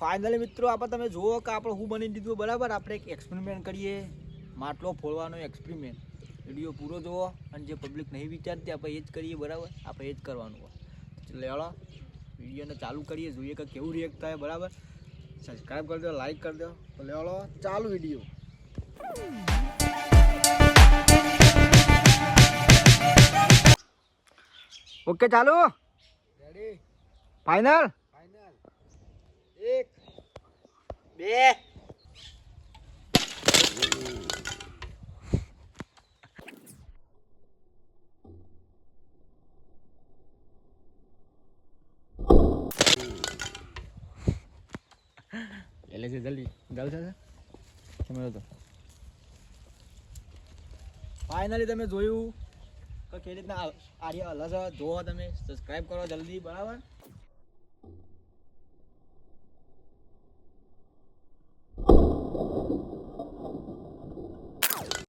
Finally મિત્રો આપણે તમે જુઓ કે આપણે હું બની દીધું બરાબર? આપણે એક એક્સપેરિમેન્ટ કરીએ. માટલો ફોડવાનો એક્સપેરિમેન્ટ વીડિયો પૂરો જુઓ અને જે પબ્લિક નહીં વિચારતી આપણે એ જ કરીએ બરાબર? આપણે એ જ કરવાનું હોય. તો લેવડો વિડીયોને ચાલુ કરીએ જોઈએ કે કેવું રિએક્ટ થાય બરાબર? સબસ્ક્રાઈબ કરી દો લાઈક કરી દો. તો લેવડો ચાલુ વીડિયો. ઓકે ચાલુ? રેડી ફાઇનલ એક બે. એટલે છે જલ્દી જલ્દી છે? તો. ફાઇનલી તમે જોયું કે કેવી રીતના આર્ય અલગ જોવો તમે સબસ્ક્રાઈબ કરો જલ્દી, બરાબર?